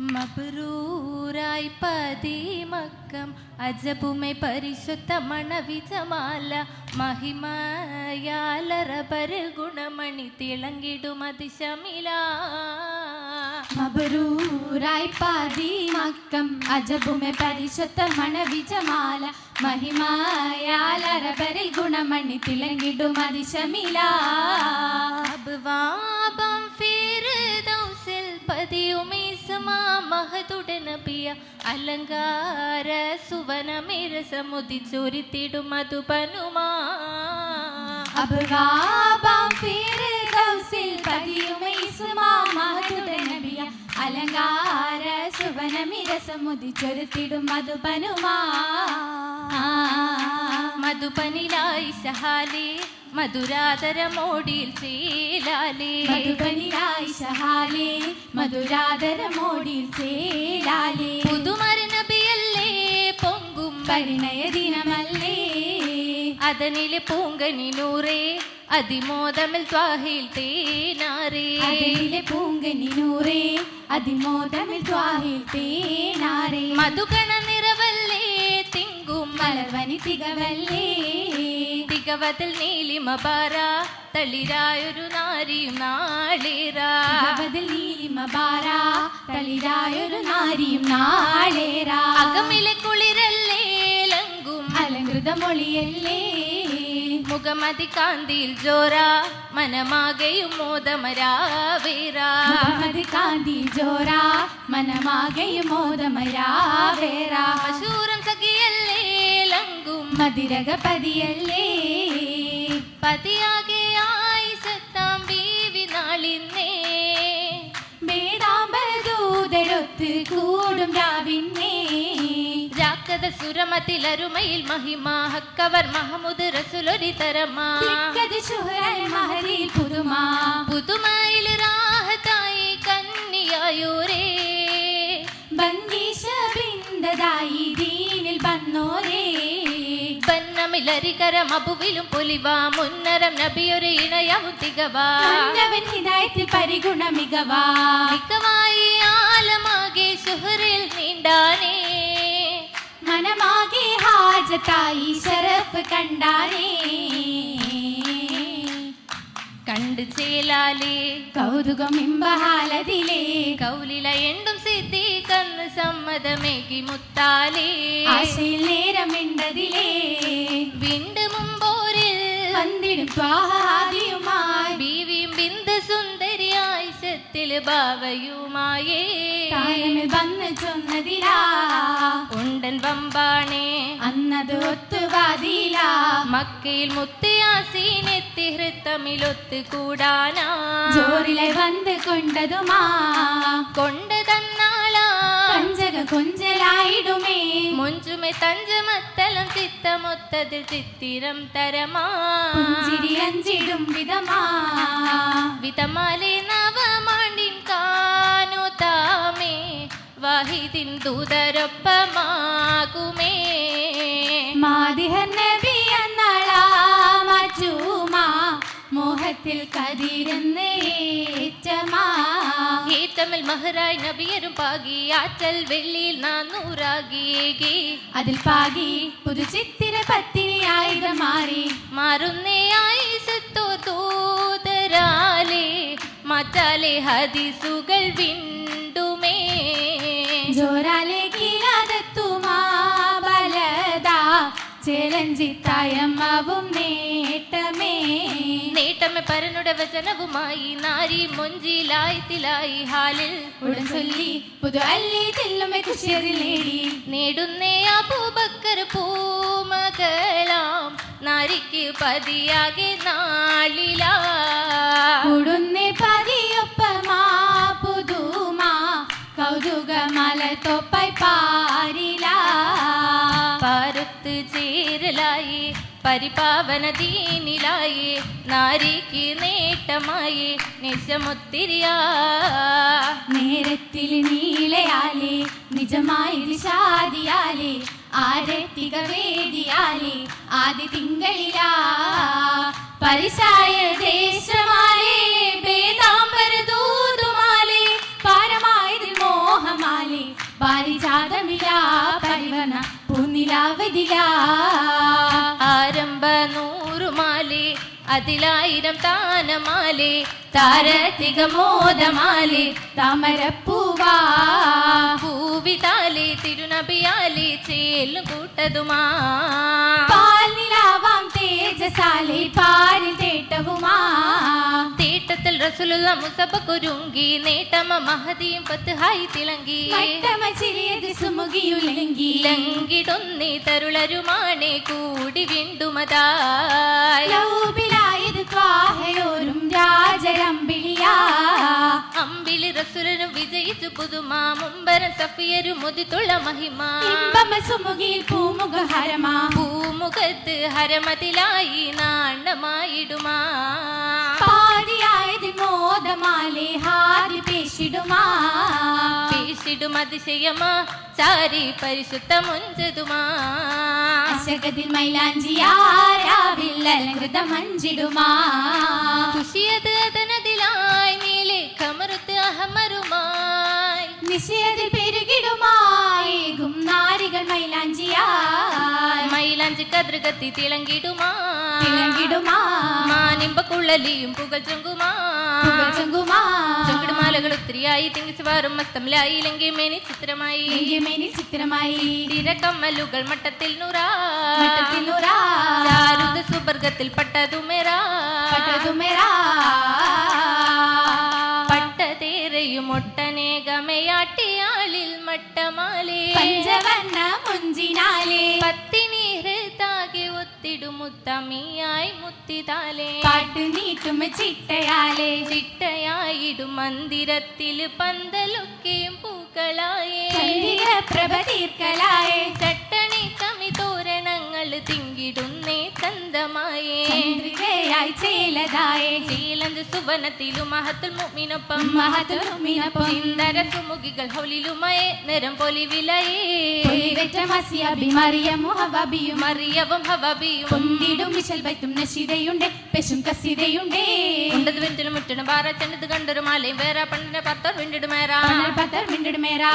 മബ്രൂറായി പതിമക്കം അജബുമെ പരിശുദ്ധ മണവിജമാല മഹിമയാലറബരിൽ ഗുണമണി തിളങ്ങിടും അതിശമില. മബ്രൂരായി പാതി മക്കം അജബുമെ പരിശുദ്ധ മണവിജമാല മഹിമയാലറബരിൽ ഗുണമണി തിളങ്ങിടും അതിശമില. അബ്വാബം ഫിർദൗസിൽ പതിയുമീസുമാ മഹതുടെ നബിയ അലങ്കാര സുവനമിരസമുദിച്ചൊരിത്തിടും മധുപനുമാ. അബ്വാബാം ഫിർദൗസിൽ പതിയുമൈസുമാ മഹതുടെ നബിയ അലങ്കാര സുവനമിരസമുദിച്ചൊരുത്തിടും മധുപനുമാ. മധുപനിലായി സഹാലേ മധുരാതരമോടിയിൽ ചേലാലേ. മധുബനിയായി സഹാലേ മധുരാതരമോടിയിൽ ചേലാലേ. പുതുമര നബിയല്ലേ പൊങ്കും പരിണയ ദിനമല്ലേ അതനിലെ പൂങ്കനി നൂറേ അതിമോദമിൽ ത്വാഹിൽ തേനാറേ. അതിലെ പൂങ്കനി നൂറേ അതിമോദമിൽ ത്വാഹിൽ തേനാറേ. മധുഗണ നിറവല്ലേ തിങ്കും മലർവനി തികവല്ലേ തികവതിൽ നീലിമബാര തളിരായൊരു നാരിയും നാളേറാ തികവതിൽ നീലിമ പാര തളിരായൊരു നാരിയും നാളേരാ. അകമിലെ കുളിരല്ലേ ലങ്കും. അലങ്കൃത മൊഴിയല്ലേ മുഖമതി കാന്തിയിൽ ജോറ മനമാകെയും മോദമരാവേരാമതി കാന്തിയിൽ കാന്തി ജോറാ മനമാകയും മോദമരാവേരാ മശൂരം സഖിയല്ലേ ലങ്കും മതിരകപതിയല്ലേ പതിയാകെ ആയിസത്താം ബീവി നാളിന്നേ. വേടാമ്പരദൂതരൊത്ത് കൂടും രാവിന്നേ. മഹിമ ഹക്കവർ മഹമുദ് റസുലൊരി തരമാ. മഹരിൽ പുതുമാ. പുതുമയിൽ രാഹത്തായി കന്നിയായൂരേ. ബന്ദീശ ബിന്ദതായി ദീനിൽ വന്നോരേ. ബന്നമിലരികരം അബുവിലും പുലിവാ. മുന്നരം നബിയൊരു ഇണയവും തികവാ ഹിദായത്തിൽ പരിഗുണ മികവാ മികവായി ആലമാകെ സുഹറിൽ നീണ്ടാനേ. മനമാകെ ഹാജത്തായി ശരഫ് കണ്ടാനേ. കണ്ട് ചേലാലേ. കൗതുകം ഇമ്പഹാലതിലേ. കൗലില എണ്ടും സിദ്ധി കന്ന് സമ്മതമേകി മുത്താലേ. ആശയിൽ നേരമിണ്ടതിലേ. വിണ്ട് മുമ്പോരിൽ വന്നിടും ത്വാഹാദിയുമായി ബീവിയും ബിന്ദു സുന്ദരിയായി സത്തിൽ ബാവയുമായേ. വന്ന് ചൊന്നതിലാ. ഉണ്ടൻ വമ്പാണേ. അന്നത് ഒത്തുവാതില. മക്കയിൽ മുത്തിയാസീനെത്തി ഹൃത്തമിലൊത്ത് കൂടാനാ ജോറിലെ വന്ന് കൊണ്ടതുമാ. കൊണ്ട് കഞ്ചക കൊഞ്ചലായിടുമേ. മുഞ്ചുമേ തഞ്ചമത്തലം ചിത്തമൊത്തതിൽ ചിത്തിരം തരമാ. പുഞ്ചിരി അഞ്ചിടും വിധമാ. വിധമാലെ നവമാണ്ടിൻ കാനു താമേ വാഹിദിൻ ദൂതരൊപ്പമാകുമേ. മാതിഹർ നബി എന്നാളാ മജൂമാ. മോഹത്തിൽ കതിരെന്ന് ഏറ്റമാ. ഈ തമ്മിൽ മഹറായി നബിയരും പാകി. ആറ്റൽ വെള്ളിയിൽ നാനൂറാകി. അതിൽ പാകി പുതുചിത്തിര പത്തിനി ആയുധം മാറി. മാറുന്നേ ആയിസത്തോ തൂതരാലേ മാറ്റാലെ ഹദീസുകൾ വിണ്ടുമേ. ജോരാലെ കീഴാതെത്തുമാ ബലദാ. ചേലഞ്ചിത്തായമ്മവും നേട്ടമേ. നേട്ടമെ പരനുടെ വചനവുമായി നാരി മൊഞ്ചിലായി ഹാലിൽ ഉടൻ ചൊല്ലി പുതു അല്ലി തില്ലുമെ കുശിയതിൽ നേടി. നേടുന്നേ അബൂബക്കർ പൂമകളാം. നാരിക്ക് പതിയാകെ നാളിലാ കൂടുന്നേ പതിയൊപ്പമാ പുതുമാ. കൗതുകമല തൊപ്പൈ പാരിലാ. പാരത്ത് ചേരലായി പരിപാവന ദീനിലായി നാരിക്ക് നേട്ടമായി നിശമൊത്തിരിയ. നേരത്തിൽ നീളയാലേ നിജമായി നിഷാദിയാലേ ആരത്തിക വേദിയാലി ആദ്യ തിങ്കളില. പരിശായ ദേശമാലേ വേദാംബര മോഹമാലേ പരിവന പൂനിലാവതിലാ അതിലായിരം താനമാലി താരതിക മോദമാലി താമരപ്പൂവാ. പൂവിതാലി തിരുനബിയാലി ചേലും കൂട്ടതുമാ. പാൽനിലാവാം തേജസാലി പാരിൽ തേട്ടവുമാ. തീട്ടത്തിൽ റസുലുള്ള മുസബ കുരുങ്കി നേട്ടമ മഹതിയും പത്തുഹായി തിളങ്ങി. സുമുഖിയുലങ്കി. ലങ്കിടുന്നി തരുളരുമാണെ കൂടി വീണ്ടുമതായി. ലൗബിലായത് ത്വാഹയോരും രാജരമ്പിളിയാ അമ്പിളി റസുലനും വിജയിച്ചു പുതുമാ. മുമ്പര സഫിയരും മുതിത്തുള്ള മഹിമ. സുമുഖിയിൽ പൂമുഖഹരമാ പൂമുഖത്ത് ഹരമതിലായി നാണമായിടുമാ. പാതിയായത് മോദമാലെ ഹാരി പേശിടുമാ. പേശിടും അതിശയമാ? ചാരി മുഞ്ചതുമാ അശകതിൽ മൈലാഞ്ചിയാരാവിൽ അലങ്കൃത മഞ്ചിടുമാ കുശിയത് അതനതിലായി നീലെ കമറുത്ത് അഹമരുമായി. നിശ്ചയത്തിൽ പെരുകിടുമായേകും നാരികൾ മൈലാഞ്ചിയായി മൈലാഞ്ചി കതൃകത്തി തിളങ്ങിടുമാ തിളങ്ങിടുമാ മാനിമ്പ കുള്ളലിയും പുകൾ ചൊങ്കുമാ. പുകഴ്ചെങ്കുമാ ചുങ്കിടുമാലകൾ ഒത്തിരിയായി തിങ്കിച്ചുവാറും മസ്തമിലായി ലങ്കി മേനി ചിത്രമായി. മേനി ചിത്രമായി. തിരക്കമ്മലുകൾ മട്ടത്തിൽ നുറാ. മട്ടത്തിൽ നുറാ. ചാരുത സുബർഗത്തിൽ പട്ടതുമെറാ. പട്ടതുമെറാ. പട്ടതേരയും ഒട്ടനേകമയാട്ടിയാളിൽ മട്ടമാലേ. പഞ്ചവർണ മുഞ്ചിനാലേ. ഒത്തിടും മുത്തമിയായി മുത്തിതാലേ. പാട്ട് നീട്ടും ചിട്ടയാലേ. ചിട്ടയായിടും മന്ദിരത്തിൽ പന്തലൊക്കെയും പൂക്കളായേ. പ്രഭ തീർക്കലായേ. ചട്ടണി കമി തോരണങ്ങൾ തിങ്കിടുന്നേ. ചന്തമായേ ചന്ദ്രികയായി ചേലതായേ. ശീലഞ്ച് സുവനത്തിലും മഹത്തുൽ മുഅ്മിനൊപ്പം മഹതുമിനൊപ്പം ചിന്തര സുമുഖികൾ ഹൗലിലുമയേ നിരം പൊലിവിലയേ പൊലിവെറ്റ മസിയബി മറിയമു ഹവബിയും മറിയവും ഹവബിയും പൊന്തിടും വിശൽ വൈത്തും നശിതയുണ്ട് പെശും കസിതയുണ്ടേ. ഉണ്ടത് വെഞ്ചിന് മുറ്റണം പാറ ചെണ്ടത് കണ്ടൊരു മാലയും വേറെ പണ്ടിനെ പത്തർ വിണ്ടിടുമേറാ പണൽ പത്തർ മിണ്ടിടുമേരാ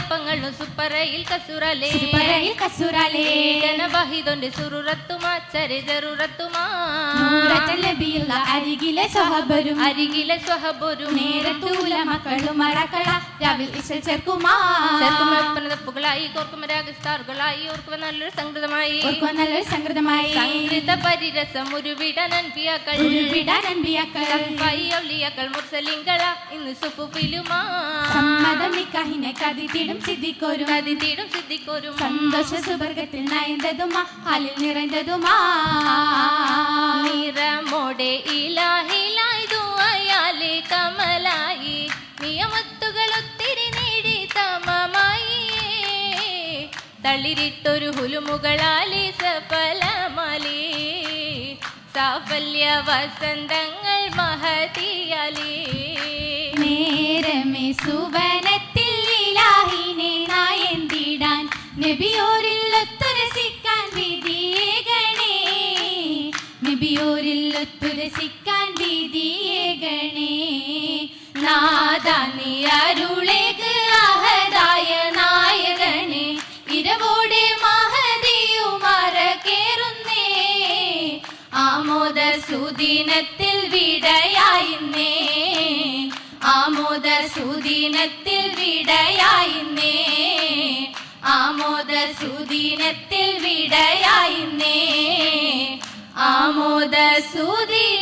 അപ്പങ്ങളും സുപ്പറയിൽ കസുറലേ സിരിപ്പറയിൽ കസൂറാലേ ജനബഹിതൊന്റെ സുറുറത്തുമാ ചരി ജറുറത്തുമാ നൂററ്റൽ നബിയുള്ള അരികിലെ സ്വഹബരും അരികിലെ സ്വഹബരും. നേരത്തൂല മക്കളും മറക്കള രാവിൽ പ്പുകളായി കോർക്കുമ രാഗസ്റ്റാറുകളായി ഓർക്കുമ നല്ലൊരു സംഗൃതമായി ഓർക്കുവാൻ നല്ലൊരു സംഗൃതമായി സംഗൃത പരിരസം ഉരുവിടൻ അൻപിയാക്കൾ. ഉരുവിടാൻ അൻപിയാക്കൾ. ഔലിയാക്കൾ മുർസലിങ്കള ഇന്ന് സുഫുഫിലുമാ. സമ്മതം നിക്കാഹിനെ കതിത്തിടും സിദ്ധിക്കോരും. കതിത്തിടും സിദ്ധിക്കൊരും. സന്തോഷ സുവർഗത്തിൽ നയന്തതുമാ ഹാലിൽ നിറഞ്ഞതുമാ. നിറമോടെ ഇലാഹിലായി ദുആയാലെ കമലായി നിയമത്തുകൾ ഒത്തിരി നേടി തമമായി. തളിരിട്ടൊരു ഹുലുമുകളാലി സഫലമാലി സാഫല്യ വസന്തങ്ങൾ മഹതിയാലി. നേരമേ സുവനത്തിൽ അരുളേക്ക് അഹദായ ഇരവോടെ സുദിനത്തിൽ വിടയായിന്നേ. ആമോദ സുദിനത്തിൽ വിടയായിന്നേ. ആമോദ സുദിനത്തിൽ വിടയായിന്നേ. ആമോദ സുദിന